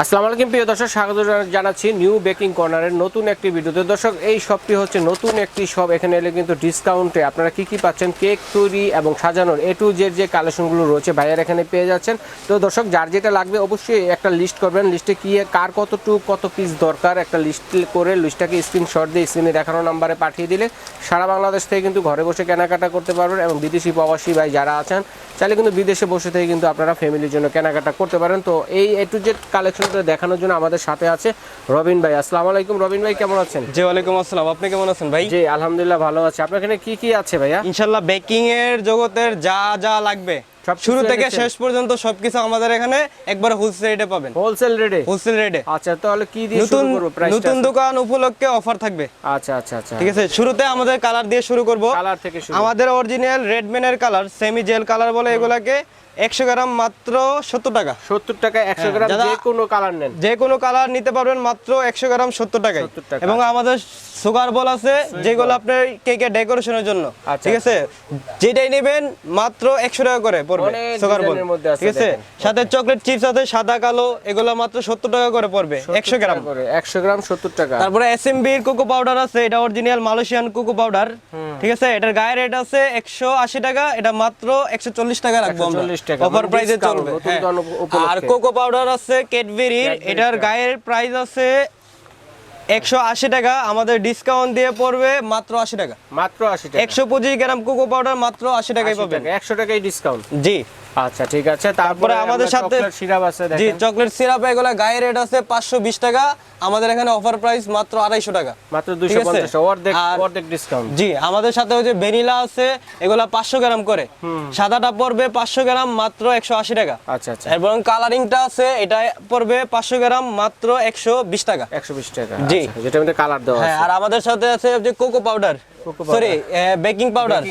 আসসালামু আলাইকুম, প্রিয় দর্শক, স্বাগত জানাচ্ছি নিউ বেকিং কর্নারের নতুন একটি ভিডিওতে দর্শক, এই শপটি হচ্ছে নতুন একটি শপ এখানে এলে কিন্তু ডিসকাউন্টে আপনারা কি কি পাচ্ছেন? কেক তৈরি এবং সাজানোর এ টু জেড যে কালেকশনগুলো রয়েছে, ভাইয়ার এখানে পেয়ে যাচ্ছেন। তো দর্শক, যার যেটা লাগবে অবশ্যই একটা লিস্ট করবেন। লিস্টে কী, কার কতটুকু, কত পিস দরকার, একটা লিস্ট করে লিস্টটাকে স্ক্রিনশট দিয়ে স্ক্রিনে দেখানো নাম্বারে পাঠিয়ে দিলে সারা বাংলাদেশ থেকে কিন্তু ঘরে বসে কেনাকাটা করতে পারবেন এবং বিদেশি প্রবাসী ভাই যারা আছেন, চাইলে কিন্তু বিদেশে বসে থেকে কিন্তু আপনারা ফ্যামিলির জন্য কেনাকাটা করতে পারেন। তো এই এ টু জেড দেখানোর জন্য আমাদের সাথে আছে রবিন ভাই। আসসালামু আলাইকুম রবিন ভাই কেমন আছেন? জি ওয়ালাইকুম আসসালাম। আপনি কেমন আছেন ভাই? জি আলহামদুলিল্লাহ ভালো আছে। আপনার এখানে কি কি আছে ভাইয়া? ইনশাল্লাহ বেকিং এর জগতের যা যা লাগবে। শুরু থেকে শেষ পর্যন্ত সবকিছু আমাদের এখানে একবার হোলসেল রেটে পাবেন। হোলসেল রেটে হোলসেল রেটে আচ্ছা তাহলে কি দিয়ে নতুন শুরু করব প্রাইসটা নতুন দোকান উপলক্ষে অফার থাকবে। আচ্ছা আচ্ছা আচ্ছা। ঠিক আছে শুরুতে আমাদের কালার দিয়ে শুরু করব। কালার থেকে শুরু। আমাদের অরিজিনাল রেডম্যানের কালার সেমি জেল কালার বলে এগুলাকে একশো গ্রাম মাত্র সত্তর টাকা। 70 টাকা 100 গ্রাম যে কোনো কালার নেন। যে কোনো কালার নিতে পারবেন মাত্র একশো গ্রাম সত্তর টাকায়। এবং আমাদের সুগার বল আছে যেগুলো আপনার কেকের ডেকোরেশনের জন্য। আচ্ছা। ঠিক আছে? যেটাই নেবেন মাত্র একশো টাকা করে পড়বে সুগার বল ঠিক আছে? সাথে চকলেট চিপস আছে সাদা কালো এগুলো মাত্র সত্তর টাকা করে পড়বে একশো গ্রাম। 100 গ্রাম 70 টাকা। তারপরে এসএমবির কোকো পাউডার আছে এটা অরিজিনাল মালয়েশিয়ান কোকো পাউডার ঠিক আছে? এটার গায়ে রেট আছে একশো আশি টাকা এটা মাত্র একশো চল্লিশ টাকা রাখব আমরা। 140 টাকা, অফার প্রাইসে চলবে। হ্যাঁ। আর কোকো পাউডার আছে ক্যাডবেরির এটার টা। গায়ের প্রাইস আছে একশো আশি টাকা। আমাদের ডিসকাউন্ট দিয়ে পড়বে মাত্র আশি টাকা। মাত্র 80 টাকা। একশো পঁচিশ গ্রাম কোকো পাউডার মাত্র আশি টাকায় 80 পাবেন। একশো 100 টাকাই ডিসকাউন্ট জি। আচ্ছা ঠিক আছে। তারপরে আমাদের সাথে সিরাপ আছে জি চকলেট সিরাপ এগুলা গায়ের রেট আছে পাঁচশো বিশ টাকা। আমাদের এখানে অফার প্রাইস মাত্র আড়াইশো টাকা। মাত্র ঠিক 250 অর্ধেক অর্ধেক ডিসকাউন্ট জি আমাদের সাথে ওই যে ভ্যানিলা আছে এগুলা পাঁচশো গ্রাম করে। সাদাটা পড়বে পাঁচশো গ্রাম মাত্র একশো আশি টাকা। আচ্ছা আচ্ছা। এবং কালারিংটা আছে এটা পড়বে পাঁচশো গ্রাম মাত্র একশো বিশ টাকা। 120 টাকা। জি। আচ্ছা, যেটা মধ্যে কালার দেওয়া হ্যাঁ আছে। আর আমাদের সাথে আছে যে cocoa powder. Sorry baking powder.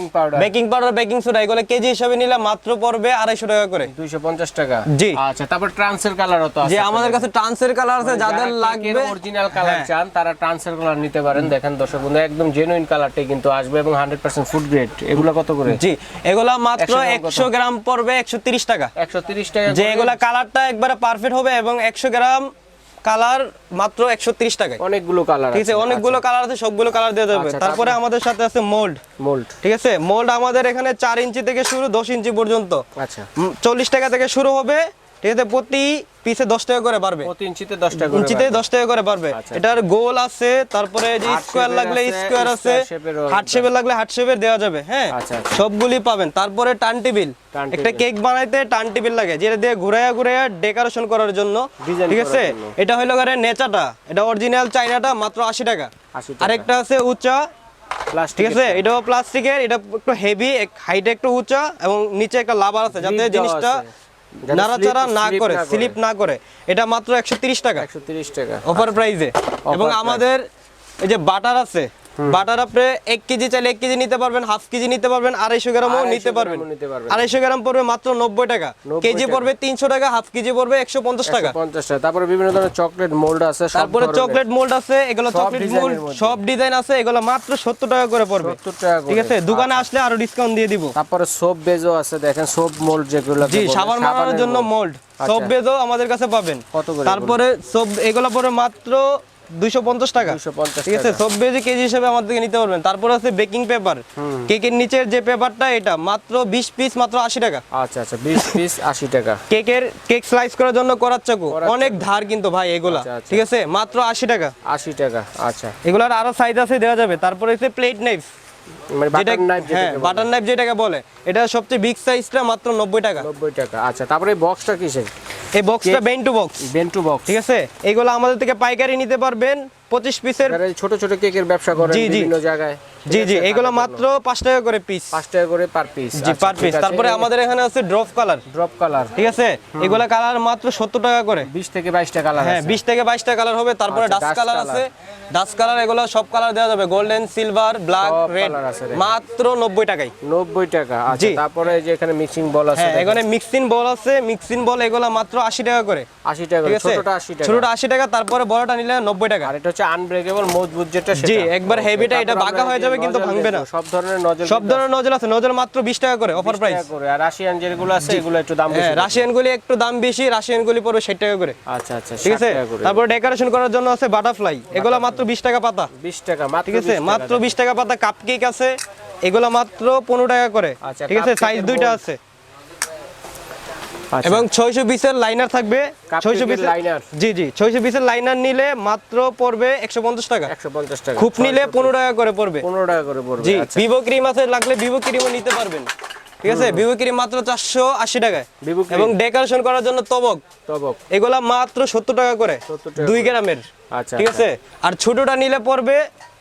Baking powder baking soda এগুলো কেজি হিসাবে নিলে মাত্র পড়বে আড়াইশো টাকা করে। 250 টাকা। জি। আচ্ছা তারপর ট্রান্সের কালারও তো যে আমাদের কাছে ট্রান্সের কালার আছে যাদের লাগবে অরিজিনাল কালার হ্যাঁ। চান তারা ট্রান্সফার কালার নিতে পারেন। দেখেন দর্শক বন্ধু একদম জেনুইন কালারটাই কিন্তু আসবে এবং 100% ফুড গ্রেড এগুলো কত করে? জি এগুলা মাত্র 100 গ্রাম কত? একশো গ্রাম পড়বে একশো তিরিশ টাকা। 130 টাকা যে। এগুলা কালারটা একবারে পারফেক্ট হবে এবং একশো গ্রাম কালার মাত্র একশো ত্রিশ টাকায়। অনেকগুলো কালার ঠিক আছে অনেকগুলো কালার আছে সবগুলো কালার দেওয়া যাবে আচ্ছা, তারপরে? আমাদের সাথে আছে মোল্ড মোল্ড ঠিক আছে মোল্ড আমাদের এখানে চার ইঞ্চি থেকে শুরু দশ ইঞ্চি পর্যন্ত। আচ্ছা। চল্লিশ টাকা থেকে শুরু হবে ঠিক আছে প্রতি পিসে দশ টাকা করে বাড়বে। প্রতি ইঞ্চিতে 10 টাকা ইঞ্চিতে দশ টাকা করে বাড়বে। আচ্ছা। এটার গোল আছে তারপরে যে স্কোয়ার লাগলে স্কোয়ার আছে হার্ট শেপের লাগলে হার্ট শেপের দেওয়া যাবে হ্যাঁ? আচ্ছা, আচ্ছা। সবগুলি পাবেন। তারপরে টান টেবিল একটা কেক বানাইতে টান টেবিল লাগে যেটা দিয়ে ঘুরাইয়া ঘুরাইয়া ডেকোরেশন করার জন্য ঠিক আছে? এটা হইল করে নেচাটা। এটা অরিজিনাল চাইনাটা মাত্র আশি টাকা। 80 টাকা। আরেকটা আছে প্লাস্টিক ঠিক আছে? এটাও প্লাস্টিকের এটা একটু হেভি হাইট একটু উঁচা এবং নিচে একটা লাভার আছে। যাতে জিনিসটা নাড়াচাড়া যারা না করে স্লিপ না করে। এটা মাত্র একশো তিরিশ টাকা। একশো ত্রিশ টাকা। অফার প্রাইসে এবং আমাদের এই যে বাটার আছে বাটার আপনি এক কেজি চাইলে এক কেজি নিতে পারবেন হাফ কেজি নিতে পারবেন আড়াইশো গ্রামও নিতে পারবেন। আড়াইশো গ্রাম পড়বে মাত্র নব্বই টাকা। কেজি পড়বে তিনশো টাকা হাফ কেজি পড়বে একশো পঞ্চাশ টাকা। 150 টাকা। তারপরে বিভিন্ন ধরনের চকলেট মোল্ড আছে সব তারপরে চকলেট মোল্ড আছে এগুলো চকলেট মোল্ড সব ডিজাইন আছে এগুলো মাত্র সত্তর টাকা করে পড়বে। 70 টাকা ঠিক আছে? দোকানে আসলে আরও ডিসকাউন্ট দিয়ে দিব। তারপরে সোপ বেজও আছে দেখেন সোপ মোল্ড যেগুলো জি সাবান জন্য মোল্ড সব বেজও আমাদের কাছে পাবেন। কত তারপরে সব এগুলো পরে মাত্র দুইশো পঞ্চাশ টাকা। 250 ঠিক আছে টাকা। সব বেজে কেজি হিসেবে আমাদের থেকে নিতে পারবেন। তারপরে আছে বেকিং পেপার কেকের নিচের যে পেপারটা এটা মাত্র বিশ পিস মাত্র আশি টাকা। আচ্ছা আচ্ছা 20 পিস 80 টাকা। কেকের কেক স্লাইস করার জন্য করার চাকু। অনেক ধার কিন্তু ভাই এগুলা। আচ্ছা, আচ্ছা। ঠিক আছে মাত্র আশি টাকা। 80 টাকা আচ্ছা। এগুলার আরও সাইজ আছে দেওয়া যাবে। তারপরে হচ্ছে প্লেট নাইফ বাটার নাইফ হ্যাঁ বাটার নাইফ যেটাকে বলে। এটা সবচেয়ে বিগ সাইজটা মাত্র নব্বই টাকা। 90 টাকা। আচ্ছা তারপরে বক্সটা কিসের? এই বক্সটা bento box bento box ঠিক আছে? এইগুলো আমাদের থেকে পাইকারি নিতে পারবেন। পঁচিশ পিসের ছোট ছোট কেকের ব্যবসা করেন জি, জি। জায়গায়। জি জি। এগুলো মাত্র পাঁচ টাকা করে পিস 5 টাকা করে পার পিস জি পার পিস তারপরে আমাদের এখানে আছে ড্রপ কালার ড্রপ কালার ঠিক আছে? এগুলা কালার মাত্র সত্তর টাকা করে। 20 থেকে 22 টাকা কালার হ্যাঁ বিশ থেকে বাইশটা কালার হবে। তারপরে আচ্ছা, ডাস্ট dust কালার আছে। ডাস্ট কালার এগুলো সব কালার দেওয়া যাবে। Golden silver black red. মাত্র নব্বই টাকায়। 90 টাকা। আচ্ছা জি। তারপরে যে এখানে মিক্সিং বল আছে হ্যাঁ এখানে মিক্সিং বল আছে। মিক্সিং বল এগুলো মাত্র আশি টাকা করে। 80 টাকা ঠিক করে, আছে? ছোটটা 80 টাকা। ছোটটা আশি টাকা তারপরে বড়টা নিলে নব্বই টাকা। আর এটা হচ্ছে আনব্রেকেবল মজবুত যেটা জি, একবার Okay, heavy টা, এটা বাঁকা হয়ে যাবে কিন্তু ভাঙবে না। সব ধরনের নজল সব ধরনের নজল আছে নজল মাত্র বিশ টাকা করে অফার প্রাইস করে আর রাশিয়ান যেগুলো আছে এগুলো একটু দাম বেশি হ্যাঁ রাশিয়ান গুলি একটু দাম বেশি রাশিয়ান গুলি পড়বে ষাট টাকা করে। আচ্ছা আচ্ছা ঠিক আছে? 60 তারপর ডেকোরেশন করার জন্য আছে বাটারফ্লাই এগুলো মাত্র বিশ টাকা পাতা। 20 টাকা মাত্র ঠিক আছে? মাত্র বিশ টাকা পাতা কাপ কেক আছে এগুলো মাত্র পনেরো টাকা করে। আচ্ছা, ঠিক আছে? সাইজ দুইটা আছে। এবং ছয়শো পিসের লাইনার থাকবে। ছয়শো পিসের liner। জি জি ছয়শো পিসের লাইনার নিলে মাত্র পড়বে একশো পঞ্চাশ টাকা। 150 টাকা। খুব নিলে পনেরো টাকা করে পড়বে। 15 টাকা করে পড়বে জি আচ্ছা। ভিভো ক্রিম আছে লাগলে ভিভো ক্রিমও নিতে পারবেন। ঠিক আছে? ভিভো ক্রিম মাত্র চারশো আশি টাকায়। এবং ডেকোরেশন করার জন্য তবক। তবক। এগুলা মাত্র সত্তর টাকা করে। দুই গ্রামের। আচ্ছা ঠিক আছে? আর ছোটটা নিলে পড়বে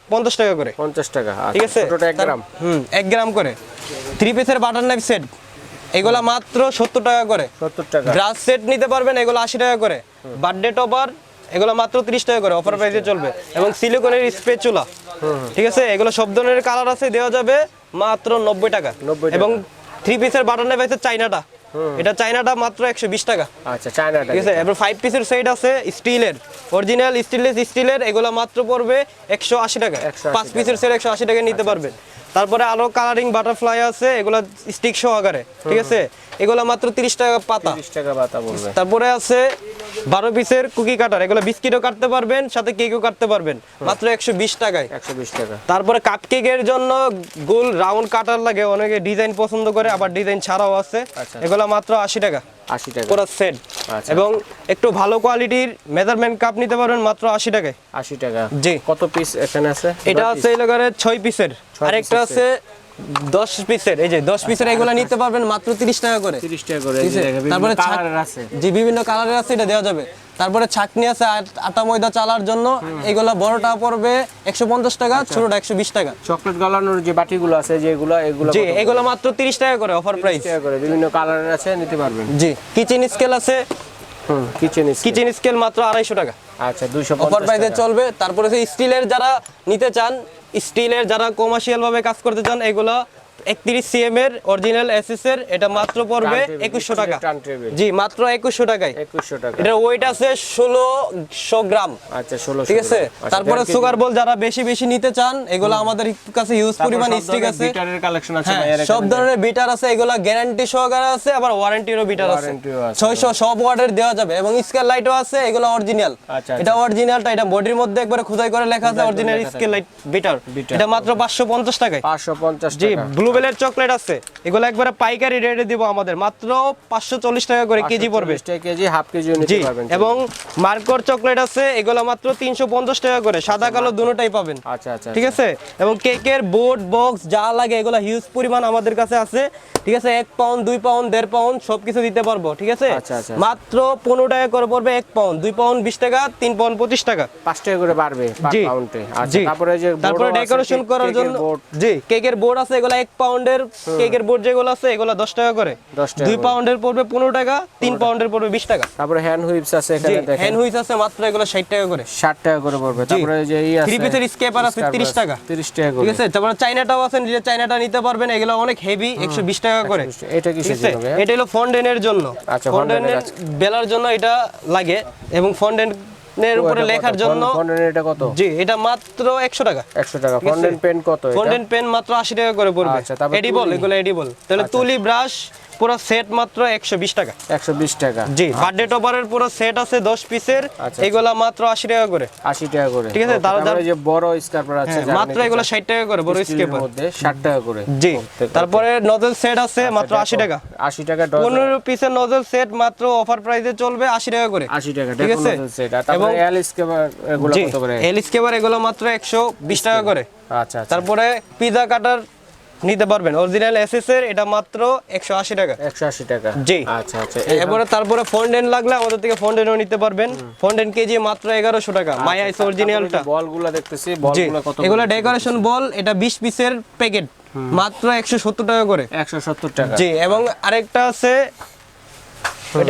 পঞ্চাশ টাকা করে। 50 টাকা ঠিক আচ্ছা, আছে? ছোটটা 1 তার- গ্রাম। হুম এক গ্রাম করে। থ্রি পিসের বাটার নাইফ সেট এগুলা মাত্র সত্তর টাকা করে। 70 টাকা। গ্রাস সেট নিতে পারবেন এগুলো আশি টাকা করে। বার্থডে টপার এগুলো মাত্র ত্রিশ টাকা করে অফার প্রাইসে চলবে। এবং সিলিকনের স্প্রে চুলা। ঠিক আছে? এগুলো সব ধরনের কালার আছে দেওয়া যাবে মাত্র নব্বই টাকা। এবং থ্রি পিসের বাটার নাইফ আছে চাইনাটা এটা চাইনাটা মাত্র একশো বিশ টাকা। আচ্ছা চায়নাটা ঠিক আছে? এবার ফাইভ পিসের সেট আছে স্টিলের অরিজিনাল স্টিলের স্টিলের এগুলো মাত্র পড়বে একশো আশি টাকা। 180 পাঁচ পিসের সেট একশো আশি টাকা নিতে পারবেন তারপরে আরও কালারিং বাটারফ্লাই আছে এগুলো স্টিক সহকারে ঠিক আছে? এগুলো মাত্র তিরিশ টাকা পাতা। 30 টাকা বলবে তারপরে আছে বারো পিসের কুকি কাটার। এগুলো বিস্কিটও কাটতে পারবেন সাথে কেকও কাটতে পারবেন। মাত্র একশো বিশ টাকায়। 120 টাকা। তারপরে কাপ কেকের জন্য গোল রাউন্ড কাটার লাগে অনেকে ডিজাইন পছন্দ করে আবার ডিজাইন ছাড়াও আছে। আচ্ছা। এগুলো মাত্র আশি টাকা। 80 টাকা। পুরো সেট। আচ্ছা। এবং একটু ভালো কোয়ালিটির মেজারমেন্ট কাপ নিতে পারবেন মাত্র আশি টাকায়। 80 টাকা। জি। কত পিস এখানে আছে? এটা আছে পিসের। আরেকটা আছে দশ পিসের এই যে দশ পিসের এগুলো নিতে পারবেন মাত্র তিরিশ টাকা করে। 30 টাকা করে? তারপরে আছে। জি বিভিন্ন কালারের আছে এটা দেওয়া যাবে। তারপরে ছাকনি আছে আটা ময়দা চালার জন্য। এগুলা বড়টা পড়বে একশো পঞ্চাশ টাকা আচ্ছা। ছোটটা একশো বিশ টাকা। চকলেট গলানোর যে বাটিগুলো আছে যেগুলো এগুলো জি? এগুলো মাত্র তিরিশ টাকা করে অফার 30 প্রাইস টাকা করে বিভিন্ন কালারের আছে নিতে পারবেন। জি কিচেন স্কেল আছে। হুম কিচেন কিচেন স্কেল মাত্র আড়াইশো টাকা। আচ্ছা 250 অফার প্রাইসে চলবে। তারপরে স্টিলের যারা নিতে চান স্টিলের যারা কমার্শিয়ালভাবে কাজ করতে চান এগুলো একত্রিশ সিএম এর অরিজিনাল এসএস এর এটা মাত্র পড়বে একুশশো টাকা। জি মাত্র একুশশো টাকায়। 2100 টাকা। এটার ওয়েট আছে ষোলোশো গ্রাম। আচ্ছা 1600 ঠিক আছে? আচ্ছা, তারপরে সুগার বল যারা বেশি বেশি নিতে চান এগুলো আমাদের কাছে ইউজ পরিমাণ স্টিক আছে। বিটারের কালেকশন আছে হ্যাঁ, সব ধরনের বিটার আছে এগুলো গ্যারান্টি সহকারে আছে আবার ওয়ারেন্টিরও বিটার আছে। আছে। ছয়শো সব ওয়ার্ডের দেওয়া যাবে এবং স্কেল লাইটও আছে এগুলো অরিজিনাল আচ্ছা, এটা অরিজিনালটা এটা বডির মধ্যে একবারে খোদাই করে লেখা আছে অরিজিনাল স্কেল লাইট বিটার এটা মাত্র পাঁচশো পঞ্চাশ টাকায়। 550 জি ব্লুবেলের চকলেট আছে। এগুলো একবারে পাইকারি রেটে দিব আমাদের। মাত্র পাঁচশো চল্লিশ টাকা করে কেজি পড়বে। কেজি হাফ নিতে জি এবং মার্কর চকলেট আছে এগুলো মাত্র তিনশো পঞ্চাশ টাকা করে। সাদা কালো দুটোটাই পাবেন। আচ্ছা আচ্ছা ঠিক আছে? এবং কেকের বোর্ড বক্স যা লাগে এগুলো হিউজ পরিমাণ আমাদের কাছে আছে। ঠিক আছে? এক পাউন্ড দুই পাউন্ড দেড় পাউন্ড সব কিছু দিতে পারব। ঠিক আছে? আচ্ছা, আচ্ছা। মাত্র পনেরো টাকা করে পড়বে এক পাউন্ড দুই পাউন্ড বিশ টাকা তিন পাউন্ড পঁচিশ টাকা। পাঁচ টাকা করে বাড়বে আচ্ছা জি। তারপরে তারপরে ডেকোরেশন করার জন্য জি কেকের বোর্ড আছে এগুলো এক পাউন্ডের কেকের বোর্ড যেগুলো আছে এগুলো দশ টাকা করে। 10 দুই পাউন্ডের পড়বে পনেরো টাকা তিন পাউন্ডের পড়বে বিশ টাকা। তারপরে হ্যান্ড হুইপস আছে এখানে দেখেন। হ্যান্ড হুইচ আছে মাত্র এগুলো ষাট টাকা করে। 60 টাকা করে পড়বে। তারপরে যে ই আছে থ্রি পিসের স্কেপার আছে তিরিশ টাকা। 30 টাকা ঠিক আছে? তারপরে চাইনাটাও আছে নিজে চাইনাটা নিতে পারবেন। এগুলো অনেক হেভি একশো বিশ টাকা করে। এটা জন্য এটা হলো ফন্ডেনের জন্য। আচ্ছা, ফন্ডেনের ফন্ডেনের বেলার জন্য এটা লাগে এবং ফন্ডেনের উপরে লেখার জন্য ফন্ডেন এটা কত? জি এটা মাত্র একশো টাকা। 100 টাকা। ঠিক পেন কত এটা? ফন্ডেন পেন মাত্র আশি টাকা করে পড়বে। আচ্ছা, এডিবল এগুলো এডিবল তাহলে তুলি ব্রাশ পুরো সেট মাত্র একশো বিশ টাকা। 120 টাকা। জি বার্থডে টপারের পুরো সেট আছে দশ পিসের আচ্ছা, এগুলা মাত্র আশি টাকা করে। 80 টাকা করে। ঠিক আছে, তারপরে যে বড় স্কার্পার আছে হ্যাঁ, মাত্র নিতে এগুলো ষাট টাকা করে বড় স্টিলের স্কেপার মধ্যে 60 টাকা করে। জি. তারপরে নজল সেট আছে মাত্র আশি টাকা। 80 টাকা পনেরো পিসের নজল সেট মাত্র অফার প্রাইসে চলবে আশি টাকা করে। 80 টাকা ঠিক আছে? সেট আর তারপরে এবং- এল স্কেপার এগুলো কত করে? এল এগুলো মাত্র একশো বিশ টাকা করে। আচ্ছা আচ্ছা। তারপরে পিজা কাটার নিতে পারবেন। অরিজিনাল এসএস এর এটা মাত্র একশো আশি টাকা। 180 টাকা। জি। আচ্ছা আচ্ছা এবারে তারপরে ফন্ডেন লাগলে আমাদের থেকে ফন্ডেনও নিতে পারবেন। ফন্ডেন কেজি মাত্র এগারোশো টাকা। মাই আইস অরিজিনালটা বলগুলো দেখতেছি বলগুলো কত এগুলো ডেকোরেশন বল এটা বিশ পিসের প্যাকেট মাত্র একশো সত্তর টাকা করে। 170 টাকা। জি এবং আরেকটা আছে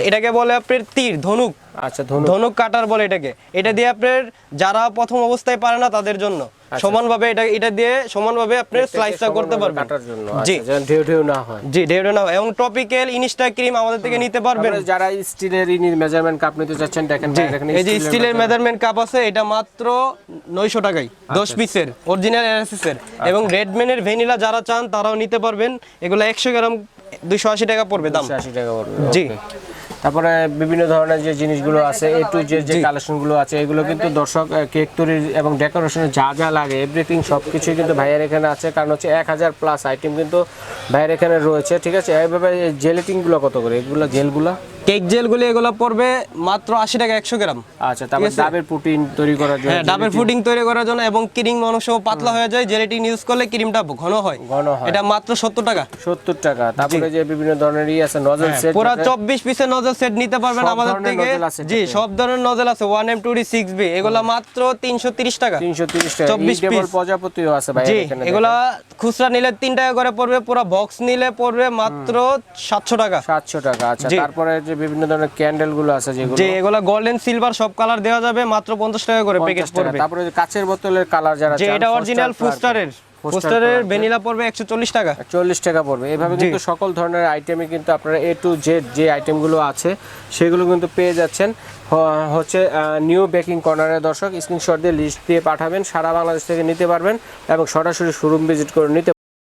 এটাকে বলে আপনার তীর ধনুক। আচ্ছা ধন্যবাদ ধনুক কাটার বলে এটাকে। এটা দিয়ে আপনার যারা প্রথম অবস্থায় পারে না তাদের জন্য। সমানভাবে এটা এটা দিয়ে সমানভাবে আপনি স্লাইসটা করতে পারবেন। কাটার জন্য। জি। আচ্ছা, যেন ঢেউ ঢেউ না হয়। জি ঢেউটা না এবং টপিক্যাল ইনস্টা ক্রিম আমাদের থেকে নিতে পারবেন। যারা স্টিলের মেজারমেন্ট কাপ নিতে চাচ্ছেন দেখেন এই যে স্টিলের মেজারমেন্ট কাপ আছে এটা মাত্র নয়শো টাকায় আচ্ছা, দশ পিসের অরিজিনাল এনএসএস এর। এবং রেডম্যানের ভ্যানিলা যারা চান তারাও নিতে পারবেন। এগুলো একশো গ্রাম দুইশো আশি টাকা পড়বে দাম। 180 টাকা পড়বে জি। তারপরে বিভিন্ন ধরনের যে জিনিসগুলো আছে এ টু যে যে কালেকশনগুলো আছে এগুলো কিন্তু দর্শক কেক তৈরির এবং ডেকোরেশনের যা যা লাগে এভরিথিং সব কিছুই কিন্তু ভাইয়ের এখানে আছে। কারণ হচ্ছে এক হাজার প্লাস আইটেম কিন্তু ভাইয়ের এখানে রয়েছে ঠিক আছে? এইভাবে জেলেটিংগুলো কত করে? এগুলো জেলগুলো কেক জেলগুলি এগুলো পড়বে মাত্র আশি টাকা একশো গ্রাম। আচ্ছা তারপর ডাবের প্রোটিন তৈরি করার জন্য হ্যাঁ ডাবের ফুডিং তৈরি করার জন্য এবং ক্রিম অনেক সময় পাতলা হয়ে যায় জেলেটিন ইউজ করলে ক্রিমটা ঘন হয়। ঘন হয়। এটা মাত্র সত্তর টাকা। সত্তর টাকা। তারপরে যে বিভিন্ন ধরনের ই আছে নজল সেট পুরো চব্বিশ পিসের নজল সেট নিতে পারবেন আমাদের থেকে। জি সব ধরনের নজল আছে। One M two D six B এগুলো মাত্র তিনশো তিরিশ টাকা। তিনশো তিরিশ টাকা। 24 ডবল piece। প্রজাপতিও আছে ভাই এগুলা খুচরা নিলে তিন টাকা করে পড়বে পুরো বক্স নিলে পড়বে মাত্র সাতশো টাকা। সাতশো টাকা আচ্ছা। তারপরে যে বিভিন্ন ধরনের ক্যান্ডেলগুলো আছে যেগুলো যে এগুলা গোল্ডেন সিলভার সব কালার দেওয়া যাবে মাত্র পঞ্চাশ টাকা করে প্যাকেজ পড়বে। তারপরে যে কাচের বোতলের কালার যারা যে এটা অরিজিনাল ফুস্টারের ফুস্টারের ভ্যানিলা পড়বে একশো চল্লিশ টাকা। চল্লিশ টাকা পড়বে। এভাবে কিন্তু সকল ধরনের আইটেমে কিন্তু আপনারা এ টু জেড যে আইটেমগুলো আছে সেগুলো কিন্তু পেয়ে যাচ্ছেন। হচ্ছে নিউ বেকিং কর্নারের দর্শক স্ক্রিনশট দিয়ে লিস্ট দিয়ে পাঠাবেন সারা বাংলাদেশ থেকে নিতে পারবেন এবং সরাসরি শোরুম ভিজিট করে নিতে